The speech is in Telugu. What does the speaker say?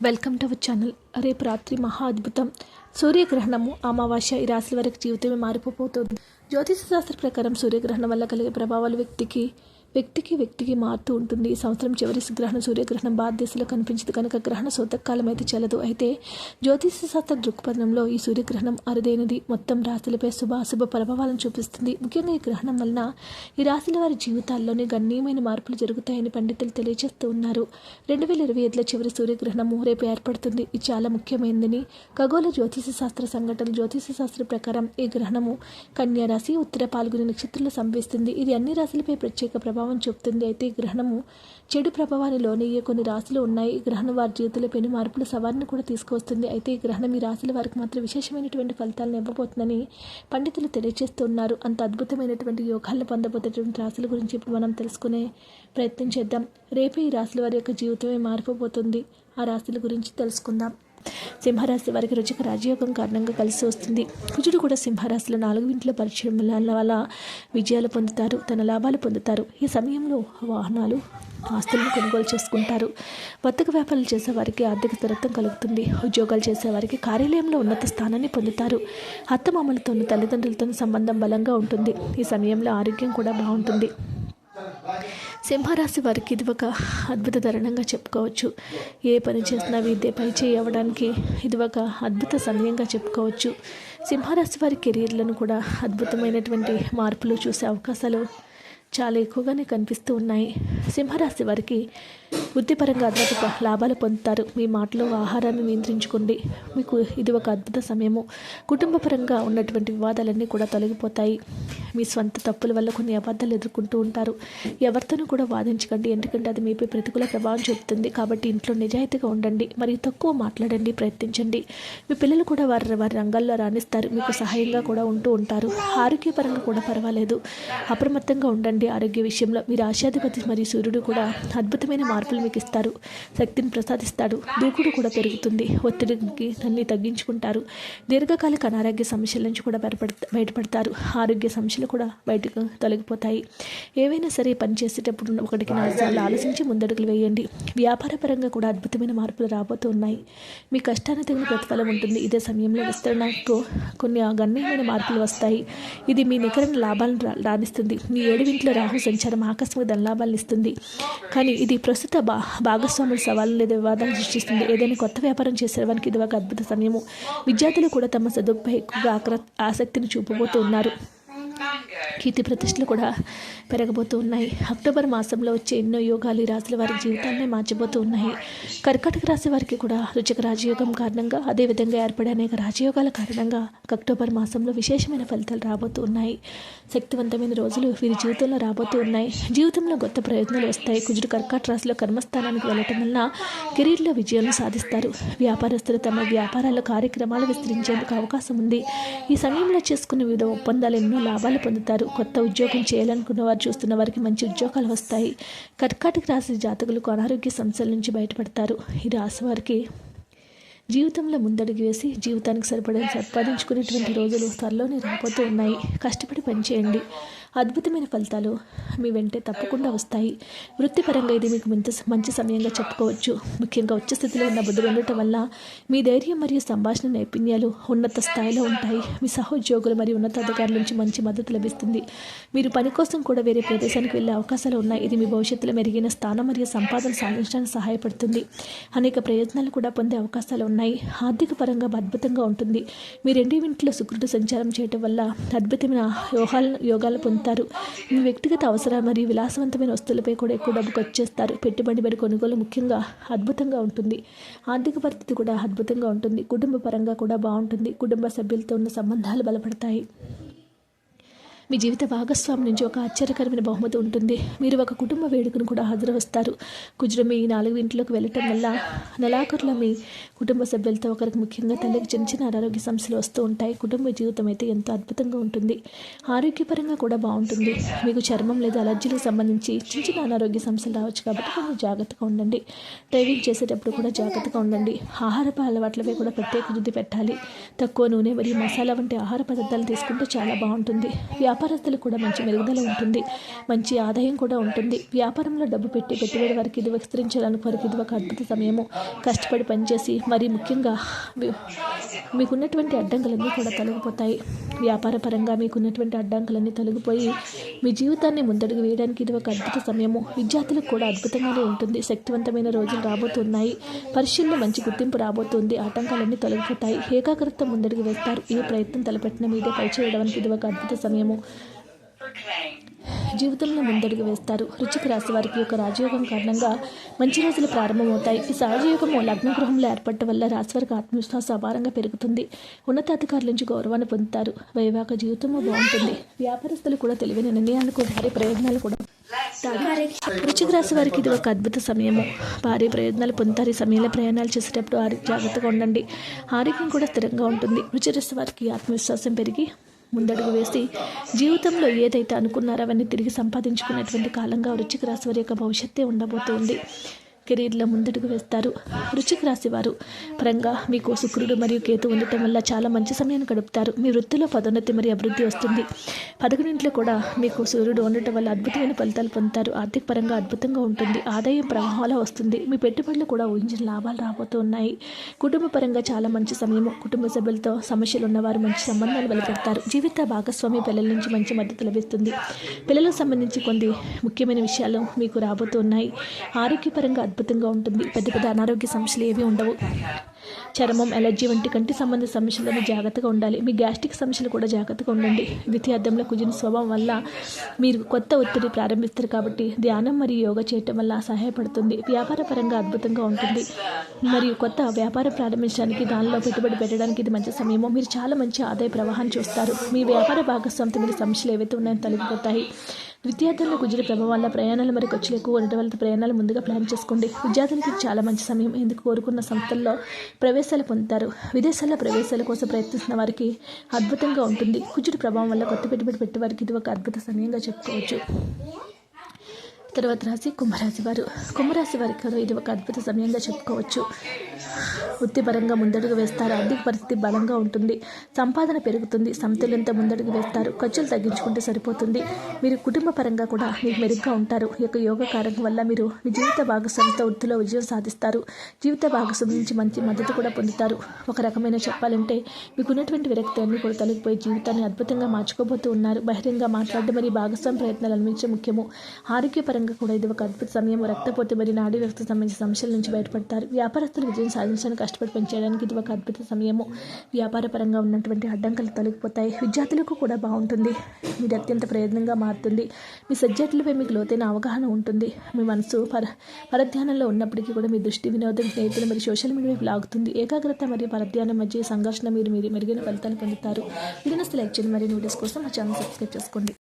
Welcome to our channel. రేపు రాత్రి మహా అద్భుతం. సూర్యగ్రహణము అమావాస్య ఈ రాశుల వరకు జీవితమే మారిపోతుంది జ్యోతిష శాస్త్ర ప్రకారం సూర్యగ్రహణం వల్ల కలిగే ప్రభావాలు వ్యక్తికి వ్యక్తికి వ్యక్తికి మారుతూ ఉంటుంది. ఈ సంవత్సరం చివరి గ్రహణం సూర్యగ్రహణం భారతదేశంలో కనిపించదు కనుక గ్రహణ శోతకాలం అయితే చెల్లదు. అయితే జ్యోతిష శాస్త్ర దృక్పథంలో ఈ సూర్యగ్రహణం అరుదైనది. మొత్తం రాశులపై శుభాశుభ ప్రభావాలను చూపిస్తుంది. ముఖ్యంగా ఈ గ్రహణం వలన ఈ రాశుల వారి జీవితాల్లోనే గణనీయమైన మార్పులు జరుగుతాయని పండితులు తెలియజేస్తూ ఉన్నారు. రెండు వేల ఇరవై ఐదులో చివరి సూర్యగ్రహణము రేపు ఏర్పడుతుంది. ఇది చాలా ముఖ్యమైనదని ఖగోళ జ్యోతిష శాస్త్ర సంఘటనలు జ్యోతిష శాస్త్ర ప్రకారం ఈ గ్రహణము కన్యా రాశి ఉత్తర పాల్గొని నక్షత్రంలో సంభవిస్తుంది ఇది అన్ని రాశులపై ప్రత్యేక ప్రభావం ప్రభావం చూపుతుంది. అయితే ఈ గ్రహణము చెడు ప్రభావాన్ని లోనయ్యే కొన్ని రాశులు ఉన్నాయి. గ్రహణం వారి జీవితంలో పెను మార్పుల సవారిని కూడా తీసుకొస్తుంది అయితే ఈ గ్రహణం ఈ రాశుల వారికి మాత్రం విశేషమైనటువంటి ఫలితాలను ఇవ్వబోతుందని పండితులు తెలియజేస్తున్నారు. అంత అద్భుతమైనటువంటి యోగాలను పొందబోతున్నటువంటి రాశుల గురించి ఇప్పుడు మనం తెలుసుకునే ప్రయత్నం చేద్దాం. రేపే ఈ రాశుల వారి యొక్క జీవితమే మారిపోబోతుంది ఆ రాశుల గురించి తెలుసుకుందాం. సింహరాశి వారికి రుచిక రాజయోగం కారణంగా కలిసి వస్తుంది. కుజుడు కూడా సింహరాశిలో నాలుగు ఇంట్లో పరిచయం వల్ల విజయాలు పొందుతారు తన లాభాలు పొందుతారు. ఈ సమయంలో వాహనాలు ఆస్తులను కొనుగోలు చేసుకుంటారు. వర్తక వ్యాపారాలు చేసేవారికి ఆర్థిక స్థిరత్వం కలుగుతుంది. ఉద్యోగాలు చేసేవారికి కార్యాలయంలో ఉన్నత స్థానాన్ని పొందుతారు. అత్తమామలతోనూ తల్లిదండ్రులతో సంబంధం బలంగా ఉంటుంది. ఈ సమయంలో ఆరోగ్యం కూడా బాగుంటుంది. సింహరాశి వారికి ఇది ఒక అద్భుత తరుణంగా చెప్పుకోవచ్చు. ఏ పని చేసినా విద్యపై పై చేయడానికి ఇది ఒక అద్భుత సమయంగా చెప్పుకోవచ్చు. సింహరాశి వారి కెరీర్లను కూడా అద్భుతమైనటువంటి మార్పులు చూసే అవకాశాలు చాలా ఎక్కువగానే కనిపిస్తూ ఉన్నాయి. సింహరాశి వారికి వృత్తిపరంగా అదనపు లాభాలు పొందుతారు. మీ మాటలో ఆహారాన్ని నియంత్రించుకోండి. మీకు ఇది ఒక అద్భుత సమయము. కుటుంబపరంగా ఉన్నటువంటి వివాదాలన్నీ కూడా తొలగిపోతాయి. మీ స్వంత తప్పుల వల్ల కొన్ని అబద్ధాలు ఎదుర్కొంటూ ఉంటారు. ఎవరితోనూ కూడా వాదించకండి. ఎందుకంటే అది మీపై ప్రతికూల ప్రభావం చూపుతుంది. కాబట్టి ఇంట్లో నిజాయితీగా ఉండండి. మరియు తక్కువ మాట్లాడండి. ప్రయత్నించండి. మీ పిల్లలు కూడా వారి వారి రంగాల్లో రాణిస్తారు. మీకు సహాయంగా కూడా ఉంటూ ఉంటారు. ఆరోగ్యపరంగా కూడా పర్వాలేదు. అప్రమత్తంగా ఉండండి. ఆరోగ్య విషయంలో మీ రాశ్యాధిపతి మరియు సూర్యుడు కూడా అద్భుతమైన మార్పులు మీకు ఇస్తారు. శక్తిని ప్రసాదిస్తాడు. దూకుడు కూడా పెరుగుతుంది. ఒత్తిడికి అన్ని తగ్గించుకుంటారు. దీర్ఘకాలిక అనారోగ్య సమస్యల నుంచి కూడా బయటపడ బయటపడతారు. ఆరోగ్య సమస్యలు కూడా బయటకు తొలగిపోతాయి. ఏవైనా సరే పని చేసేటప్పుడు ఒకటికి నాలుగు ఆలోచించి ముందడుగులు వేయండి. వ్యాపార పరంగా కూడా అద్భుతమైన మార్పులు రాబోతూ ఉన్నాయి మీ కష్టాన్ని తగిన ప్రతిఫలం ఉంటుంది. ఇదే సమయంలో విస్తరణకు కొన్ని గణనీయమైన మార్పులు వస్తాయి. ఇది మీ నికరణ లాభాలను రా- రాణిస్తుంది. మీ ఏడు ఇంట్లో రాహు సంచారం ఆకస్మిక ధనలాభాలను ఇస్తుంది. కానీ ఇది ప్రస్తుత బా భాగస్వాముల సవాళ్ళు లేదా వివాదాలు సృష్టిస్తుంది. ఏదైనా కొత్త వ్యాపారం చేసేవానికి ఇది ఒక అద్భుత సమయము. విద్యార్థులు కూడా తమ చదువుపై ఎక్కువగా ఆసక్తిని చూపబోతూ ఉన్నారు. కీర్తి ప్రతిష్టలు కూడా పెరగబోతూ ఉన్నాయి. అక్టోబర్ మాసంలో వచ్చే ఎన్నో యోగాలు ఈ రాశుల వారి జీవితాన్ని మార్చబోతూ ఉన్నాయి. కర్కాటక రాశి వారికి కూడా రుచిక రాజయోగం కారణంగా అదేవిధంగా ఏర్పడే అనేక రాజయోగాల కారణంగా అక్టోబర్ మాసంలో విశేషమైన ఫలితాలు రాబోతూ ఉన్నాయి. శక్తివంతమైన రోజులు వీరి జీవితంలో రాబోతూ ఉన్నాయి. జీవితంలో కొత్త ప్రయత్నాలు వస్తాయి. కుజుడు కర్కాట రాశిలో కర్మస్థానానికి వెళ్ళటం వలన కెరీర్లో విజయాన్ని సాధిస్తారు. వ్యాపారస్తులు తమ వ్యాపారాల కార్యక్రమాలు విస్తరించేందుకు అవకాశం ఉంది. ఈ సమయంలో చేసుకున్న వివిధ ఒప్పందాలు ఎన్నో లాభాలు పొందుతారు. కొత్త ఉద్యోగం చేయాలనుకున్న వారు చూస్తున్న వారికి మంచి ఉద్యోగాలు వస్తాయి. కర్కాటక రాశి జాతకులకు అనారోగ్య సమస్యల నుంచి బయటపడతారు. ఈ రాశి వారికి జీవితంలో ముందడుగు వేసి జీవితానికి సరిపడని సంపాదించుకునేటువంటి రోజులు త్వరలోనే రాబోతూ ఉన్నాయి. కష్టపడి పనిచేయండి. అద్భుతమైన ఫలితాలు మీ వెంటే తప్పకుండా వస్తాయి. వృత్తిపరంగా ఇది మీకు మంచి మంచి సమయంగా చెప్పుకోవచ్చు. ముఖ్యంగా ఉచ్చ స్థితిలో ఉన్న బుద్ధులు ఉండటం వల్ల మీ ధైర్యం మరియు సంభాషణ నైపుణ్యాలు ఉన్నత స్థాయిలో ఉంటాయి. మీ సహోద్యోగులు మరియు ఉన్నతాధికారుల నుంచి మంచి మద్దతు లభిస్తుంది. మీరు పని కోసం కూడా వేరే ప్రదేశానికి వెళ్ళే అవకాశాలు ఉన్నాయి. ఇది మీ భవిష్యత్తులో మెరుగైన స్థానం మరియు సంపాదన సాధించడానికి సహాయపడుతుంది. అనేక ప్రయత్నాలు కూడా పొందే అవకాశాలు ఉన్నాయి. ఆర్థిక పరంగా అద్భుతంగా ఉంటుంది. మీ రెండు ఇంట్లో శుక్రుడు సంచారం చేయటం వల్ల అద్భుతమైన యోగాలను యోగాలు పొందుతుంది మీ వ్యక్తిగత అవసరాలు మరియు విలాసవంతమైన వస్తువులపై కూడా ఎక్కువ డబ్బు ఖర్చు చేస్తారు. పెట్టుబడి మరి కొనుగోలు ముఖ్యంగా అద్భుతంగా ఉంటుంది. ఆర్థిక పరిస్థితి కూడా అద్భుతంగా ఉంటుంది. కుటుంబ పరంగా కూడా బాగుంటుంది. కుటుంబ సభ్యులతో ఉన్న సంబంధాలు బలపడతాయి. మీ జీవిత భాగస్వామి నుంచి ఒక ఆశ్చర్యకరమైన బహుమతి ఉంటుంది. మీరు ఒక కుటుంబ వేడుకను కూడా హాజరు వస్తారు కుజుడు మీ నాలుగు ఇంట్లోకి వెళ్ళటం వల్ల నెలాఖరులో మీ కుటుంబ సభ్యులతో ఒకరికి ముఖ్యంగా తల్లికి చిన్న చిన్న అనారోగ్య సమస్యలు వస్తూ ఉంటాయి. కుటుంబ జీవితం అయితే ఎంతో అద్భుతంగా ఉంటుంది. ఆరోగ్యపరంగా కూడా బాగుంటుంది. మీకు చర్మం లేదా అలర్జీలకు సంబంధించి చిన్న చిన్న అనారోగ్య సమస్యలు రావచ్చు కాబట్టి కొంచెం జాగ్రత్తగా ఉండండి. డ్రైవింగ్ చేసేటప్పుడు కూడా జాగ్రత్తగా ఉండండి. ఆహారపు అలవాట్లపై కూడా ప్రత్యేక వృద్ధి పెట్టాలి. తక్కువ నూనె మరియు మసాలా వంటి ఆహార పదార్థాలు తీసుకుంటే చాలా బాగుంటుంది. వ్యాపారస్తులు వ్యాపారస్తులకు కూడా మంచి మెరుగుదల ఉంటుంది మంచి ఆదాయం కూడా ఉంటుంది. వ్యాపారంలో డబ్బు పెట్టి పెట్టుబడి వారికి ఇది విస్తరించడానికి వారికి ఇది ఒక అద్భుత సమయము. కష్టపడి పనిచేసి మరి ముఖ్యంగా మీ- మీకున్నటువంటి అడ్డంకులన్నీ కూడా తొలగిపోతాయి. వ్యాపార పరంగా మీకున్నటువంటి అడ్డంకులన్నీ తొలగిపోయి మీ జీవితాన్ని ముందడుగు వేయడానికి ఇది ఒక అద్భుత సమయము. విద్యార్థులకు కూడా అద్భుతంగానే ఉంటుంది. శక్తివంతమైన రోజులు రాబోతున్నాయి. పరీక్షల్లో మంచి గుర్తింపు రాబోతుంది. ఆటంకాలన్నీ తొలగిపోతాయి. ఏకాగ్రత ముందడుగు వేస్తారు. ఏ ప్రయత్నం తలపెట్టిన మీదే పై చేయడానికి ఇది ఒక అద్భుత సమయము. జీవితంలో ముందడుగు వేస్తారు. రుచికి రాశి వారికి యొక్క రాజయోగం కారణంగా మంచి రోజులు ప్రారంభమవుతాయి. ఈ సహజయోగము లగ్న గృహంలో ఏర్పడటం వల్ల రాశి వారికి ఆత్మవిశ్వాసం అపారంగా పెరుగుతుంది. ఉన్నతాధికారుల నుంచి గౌరవాన్ని పొందుతారు. వైవాహిక జీవితము బాగుంటుంది. వ్యాపారస్తులు కూడా తెలివైన నిర్ణయాలు కూడా భారీ ప్రయోజనాలు కూడా పొందుతారు. వృశ్చిక రాశి వారికి ఇది ఒక అద్భుత సమయము. భారీ ప్రయోజనాలు పొందుతారు. ఈ సమయంలో ప్రయాణాలు చేసేటప్పుడు ఆరోగ్య జాగ్రత్తగా ఉండండి. ఆరోగ్యం కూడా స్థిరంగా ఉంటుంది. వృశ్చిక రాశి వారికి ఆత్మవిశ్వాసం పెరిగి ముందడుగు వేసి జీవితంలో ఏదైతే అనుకున్నారో అవన్నీ తిరిగి సంపాదించుకునేటువంటి కాలంగా వృచ్చిక రాశి వారి యొక్క భవిష్యత్తే ఉండబోతుంది. కెరీర్లో ముందుకు వేస్తారు. వృశ్చిక రాశి వారు పరంగా మీకు శుక్రుడు మరియు కేతు ఉండటం వల్ల చాలా మంచి సమయాన్ని గడుపుతారు. మీ వృత్తిలో పదోన్నతి మరియు అభివృద్ధి వస్తుంది. పదకొండింట్లో కూడా మీకు సూర్యుడు ఉండటం వల్ల అద్భుతమైన ఫలితాలు పొందుతారు. ఆర్థిక పరంగా అద్భుతంగా ఉంటుంది. ఆదాయం ప్రవాహాల వస్తుంది. మీ పెట్టుబడులు కూడా ఊహించిన లాభాలు రాబోతూ ఉన్నాయి కుటుంబ పరంగా చాలా మంచి సమయము. కుటుంబ సభ్యులతో సమస్యలు ఉన్నవారు మంచి సంబంధాలు బలపెడతారు. జీవిత భాగస్వామి పిల్లల నుంచి మంచి మద్దతు లభిస్తుంది. పిల్లలకు సంబంధించి కొన్ని ముఖ్యమైన విషయాలు మీకు రాబోతున్నాయి. ఆరోగ్యపరంగా అద్భుతంగా ఉంటుంది. పెద్ద పెద్ద అనారోగ్య సమస్యలు ఏవి ఉండవు. చర్మం ఎలర్జీ వంటి కంటి సంబంధ సమస్యలను జాగ్రత్తగా ఉండాలి. మీ గ్యాస్ట్రిక్ సమస్యలు కూడా జాగ్రత్తగా ఉండండి. ద్వితీయార్థంలో కుజిన స్వభావం వల్ల మీరు కొత్త ఒత్తిడి ప్రారంభిస్తారు కాబట్టి ధ్యానం మరియు యోగా చేయటం వల్ల సహాయపడుతుంది. వ్యాపార పరంగా అద్భుతంగా ఉంటుంది. మరియు కొత్త వ్యాపారం ప్రారంభించడానికి దానిలో పెట్టుబడి పెట్టడానికి ఇది మంచి సమయము మీరు చాలా మంచి ఆదాయ ప్రవాహాన్ని చూస్తారు. మీ వ్యాపార భాగస్వామితో మీరు సమస్యలు ఏవైతే ఉన్నాయో తొలగిపోతాయి. విద్యార్థులను కుజిన ప్రభావం వల్ల ప్రయాణాలు మరి ఖర్చులు ఎక్కువ ఉండటం వల్ల ప్రయాణాలు ముందుగా ప్లాన్ చేసుకోండి. విద్యార్థులకి చాలా మంచి సమయం ఎందుకు కోరుకున్న సంస్థల్లో ప్రవేశాలు పొందుతారు. విదేశాల్లో ప్రవేశాల కోసం ప్రయత్నిస్తున్న వారికి అద్భుతంగా ఉంటుంది. కుజుడి ప్రభావం వల్ల కొత్త పెట్టుబడి పెట్టే వారికి ఇది ఒక అద్భుత సమయంగా చెప్పుకోవచ్చు. తర్వాత రాశి కుంభరాశి వారు. కుంభరాశి వారికి ఇది ఒక అద్భుత సమయంగా చెప్పుకోవచ్చు. వృత్తిపరంగా ముందడుగు వేస్తారు. ఆర్థిక పరిస్థితి బలంగా ఉంటుంది. సంపాదన పెరుగుతుంది. సమతుల్యంతో ముందడుగు వేస్తారు? ఖర్చులు తగ్గించుకుంటే సరిపోతుంది. మీరు కుటుంబ పరంగా కూడా మీకు మెరుగ్గా ఉంటారు. ఈ యొక్క యోగ కారణం వల్ల మీరు మీ జీవిత భాగస్వామితో వృత్తిలో విజయం సాధిస్తారు. జీవిత భాగస్వామి నుంచి మంచి మద్దతు కూడా పొందుతారు. ఒక రకమైన చెప్పాలంటే మీకు ఉన్నటువంటి విరక్తి అన్ని కూడా తొలగిపోయి జీవితాన్ని అద్భుతంగా మార్చుకోబోతూ ఉన్నారు. బహిరంగ మాట్లాడడం మరియు భాగస్వామి ప్రయత్నాలు అందించడం ముఖ్యము. ఆరోగ్యపరంగా కూడా ఇది ఒక అద్భుత సమయం రక్తపోతే మరియు నాడీ వ్యక్తి సంబంధించిన సమస్యల నుంచి బయటపడతారు. వ్యాపారస్తులు విజయం సాధించడానికి కష్టపడి పనిచేయడానికి ఇది ఒక అద్భుత సమయము. వ్యాపారపరంగా ఉన్నటువంటి అడ్డంకులు తొలగిపోతాయి. విద్యార్థులకు కూడా బాగుంటుంది. మీరు అత్యంత ప్రయత్నంగా మారుతుంది. మీ సబ్జెక్టులపై మీకు లోతైన అవగాహన ఉంటుంది. మీ మనసు పర పరధ్యానంలో ఉన్నప్పటికీ కూడా మీ దృష్టి వినోదం స్నేహితులు మరియు సోషల్ మీడియా వైపు లాగుతుంది. ఏకాగ్రత మరియు పరధ్యానం మధ్య సంఘర్షణ మీరు మీరు మెరుగైన ఫలితాలు పొందుతారు. వీడియోస్ లైక్ చేయండి. మరియు వీడియోస్ కోసం మా ఛానల్ సబ్స్క్రైబ్ చేసుకోండి.